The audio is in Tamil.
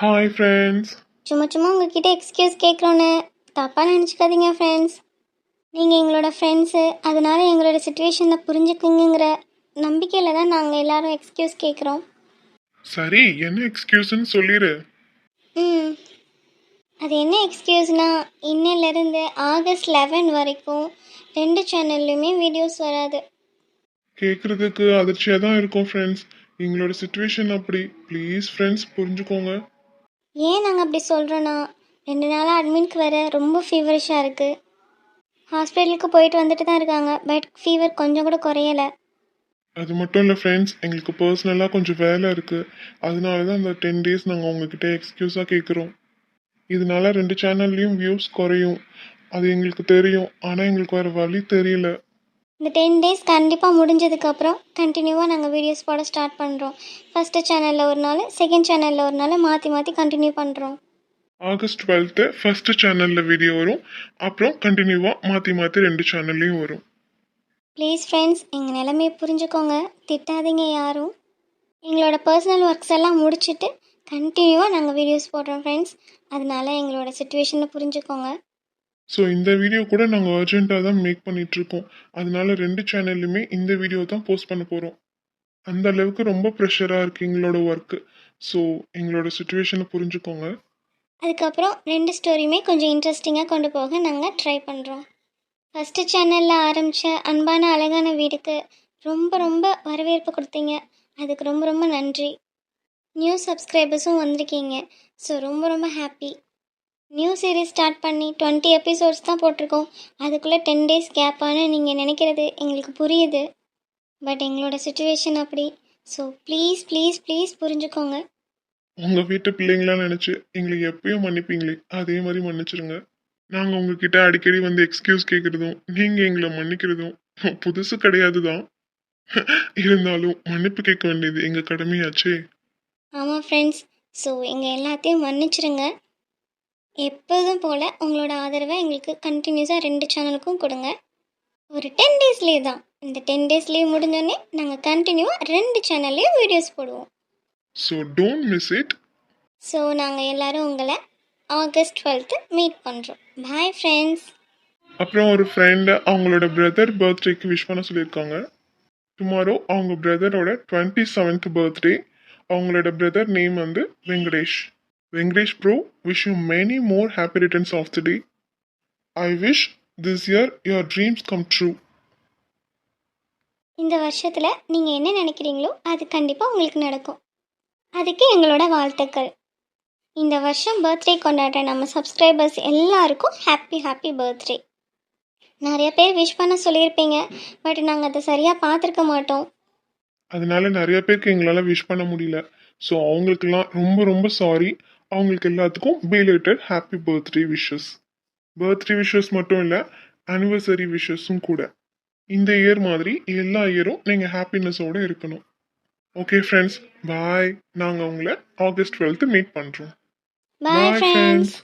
ஹாய் ஃப்ரெண்ட்ஸ் சும்மா சும்மா உங்ககிட்ட எக்ஸ்கியூஸ் கேட்குறோன்னு தப்பாக நினச்சிக்காதீங்க ஃப்ரெண்ட்ஸ் நீங்கள் எங்களோட ஃப்ரெண்ட்ஸு அதனால எங்களோட சுச்சுவேஷனை புரிஞ்சுக்குங்கிற நம்பிக்கையில் தான் நாங்கள் எல்லாரும் எக்ஸ்கியூஸ் கேட்குறோம். சரி என்ன எக்ஸ்கியூஸ்னு சொல்லிடு ம். அது என்ன எக்ஸ்கியூஸ்னா இன்னிலேருந்து ஆகஸ்ட் லெவன் வரைக்கும் ரெண்டு சேனல்லையுமே வீடியோஸ் வராது. கேட்குறதுக்கு அதிர்ச்சியாக தான் இருக்கும் ஃப்ரெண்ட்ஸ் எங்களோட சுச்சுவேஷன் அப்படி. ப்ளீஸ் ஃப்ரெண்ட்ஸ் புரிஞ்சுக்கோங்க. ஏன் நாங்கள் அப்படி சொல்கிறோன்னா ரெண்டு நாளாக அட்மின்க்கு வர ரொம்ப ஃபீவரிஷாக இருக்குது ஹாஸ்பிட்டலுக்கு போயிட்டு வந்துட்டு தான் இருக்காங்க பட் ஃபீவர் கொஞ்சம் கூட குறையலை. அது மட்டும் இல்லை ஃப்ரெண்ட்ஸ் எங்களுக்கு பர்சனலாக கொஞ்சம் வேலை இருக்குது அதனால தான் அந்த டென் டேஸ் நாங்கள் உங்ககிட்ட எக்ஸ்கியூஸாக கேட்குறோம் இதனால ரெண்டு சேனல்லையும் வியூஸ் குறையும். அது எங்களுக்கு தெரியும் ஆனால் எங்களுக்கு வேறு வழி தெரியல. இந்த டென் டேஸ் கண்டிப்பாக முடிஞ்சதுக்கப்புறம் கண்டினியூவாக நாங்கள் வீடியோஸ் போட ஸ்டார்ட் பண்ணுறோம் ஃபஸ்ட்டு சேனலில் ஒரு நாள் செகண்ட் சேனலில் ஒரு நாள் மாற்றி மாற்றி கண்டினியூ பண்ணுறோம் ஆகஸ்ட் டுவெல்த்து ஃபஸ்ட்டு சேனலில் வீடியோ வரும். அப்புறம் கண்டினியூவாக மாற்றி மாற்றி ரெண்டு சேனல்லையும் வரும். ப்ளீஸ் ஃப்ரெண்ட்ஸ் எங்கள் நிலைமையை புரிஞ்சுக்கோங்க. திட்டாதீங்க யாரும். எங்களோட பர்சனல் ஒர்க்ஸ் எல்லாம் முடிச்சுட்டு கண்டினியூவாக நாங்கள் வீடியோஸ் போடுறோம் ஃப்ரெண்ட்ஸ் அதனால எங்களோட சுச்சுவேஷனை புரிஞ்சுக்கோங்க. ஸோ இந்த வீடியோ கூட நாங்கள் அர்ஜென்ட்டாக தான் மேக் பண்ணிகிட்ருக்கோம் அதனால ரெண்டு சேனல்லையுமே இந்த வீடியோ தான் போஸ்ட் பண்ண போகிறோம் அந்த அளவுக்கு ரொம்ப ப்ரெஷராக இருக்குது எங்களோட ஒர்க்கு ஸோ எங்களோட சுச்சுவேஷனை புரிஞ்சுக்கோங்க. அதுக்கப்புறம் ரெண்டு ஸ்டோரியுமே கொஞ்சம் இன்ட்ரெஸ்டிங்காக கொண்டு போக நாங்கள் ட்ரை பண்ணுறோம் ஃபஸ்ட்டு சேனலில் ஆரம்பித்த அன்பான அழகான வீடுக்கு ரொம்ப ரொம்ப வரவேற்பு கொடுத்தீங்க. அதுக்கு ரொம்ப ரொம்ப நன்றி. நியூ சப்ஸ்கிரைபர்ஸும் வந்திருக்கீங்க. ஸோ ரொம்ப ரொம்ப ஹாப்பி நியூ சீரீஸ் ஸ்டார்ட் பண்ணி டுவெண்ட்டி எபிசோட்ஸ் தான் போட்டிருக்கோம். அதுக்குள்ளே டென் டேஸ் கேப்பான்னு நீங்கள் நினைக்கிறது எங்களுக்கு புரியுது. பட் எங்களோட சுச்சுவேஷன் அப்படி. ஸோ ப்ளீஸ் ப்ளீஸ் ப்ளீஸ் புரிஞ்சுக்கோங்க. உங்கள் வீட்டு பிள்ளைங்களா நினச்சி எங்களுக்கு எப்பயும் மன்னிப்பீங்களே? அதே மாதிரி மன்னிச்சிருங்க. நாங்கள் உங்ககிட்ட அடிக்கடி வந்து எக்ஸ்கியூஸ் கேட்குறதும் நீங்கள் எங்களை மன்னிக்கிறதும் புதுசு கிடையாது தான் இருந்தாலும் மன்னிப்பு கேட்க வேண்டியது எங்கள் கடமையாச்சே? ஆமாம் ஃப்ரெண்ட்ஸ் ஸோ எங்கள் எல்லாத்தையும் மன்னிச்சிடுங்க எப்போதும் போல் உங்களோட ஆதரவை எங்களுக்கு கண்டினியூஸாக ரெண்டு சேனலுக்கும் கொடுங்க. ஒரு டென் டேஸ் லீவ் தான். இந்த டென் டேஸ் லீவ் முடிஞ்சோடனே நாங்கள் கண்டினியூவாக ரெண்டு சேனல்லையும் வீடியோஸ் போடுவோம். So don't miss it so நாங்கள் எல்லாரும் உங்களை ஆகஸ்ட் டுவெல்த்து மீட் பண்ணுறோம் பாய் ஃப்ரெண்ட்ஸ் அப்புறம் ஒரு ஃப்ரெண்டு அவங்களோட பிரதர் பர்த்டேக்கு விஷ் பண்ண சொல்லியிருக்காங்க. டுமாரோ அவங்க பிரதரோட டுவெண்ட்டி செவன்த் பர்த்டே அவங்களோட பிரதர் நேம் வந்து Venkatesh. Venkatesh bro wish you many more happy returns of the day I wish this year your dreams come true இந்த வருஷத்தில் நீங்கள் என்ன நினைக்கிறீங்களோ அது கண்டிப்பாக உங்களுக்கு நடக்கும். அதுக்கு எங்களோட வாழ்த்துக்கள். இந்த வருஷம் பர்த்டே கொண்டாடுற நம்ம சப்ஸ்கிரைபர்ஸ் எல்லாருக்கும் ஹாப்பி ஹாப்பி பர்த்டே நிறைய பேர் விஷ் பண்ண சொல்லியிருப்பீங்க பட் நாங்கள் அதை சரியாக பார்த்துருக்க மாட்டோம். அதனால நிறைய பேருக்கு எங்களால் விஷ் பண்ண முடியல. ஸோ அவங்களுக்கெல்லாம் ரொம்ப ரொம்ப சாரி அவங்களுக்கு எல்லாத்துக்கும் belated happy birthday wishes birthday wishes மட்டும் இல்லை அனிவர்சரி விஷஸும் கூட. இந்த இயர் மாதிரி எல்லா இயரும் நீங்கள் ஹாப்பினஸோடு இருக்கணும். ஓகே ஃப்ரெண்ட்ஸ் பாய் நாங்கள் உங்களை ஆகஸ்ட் டுவெல்த்து மீட் பண்ணுறோம் பாய் ஃப்ரெண்ட்ஸ்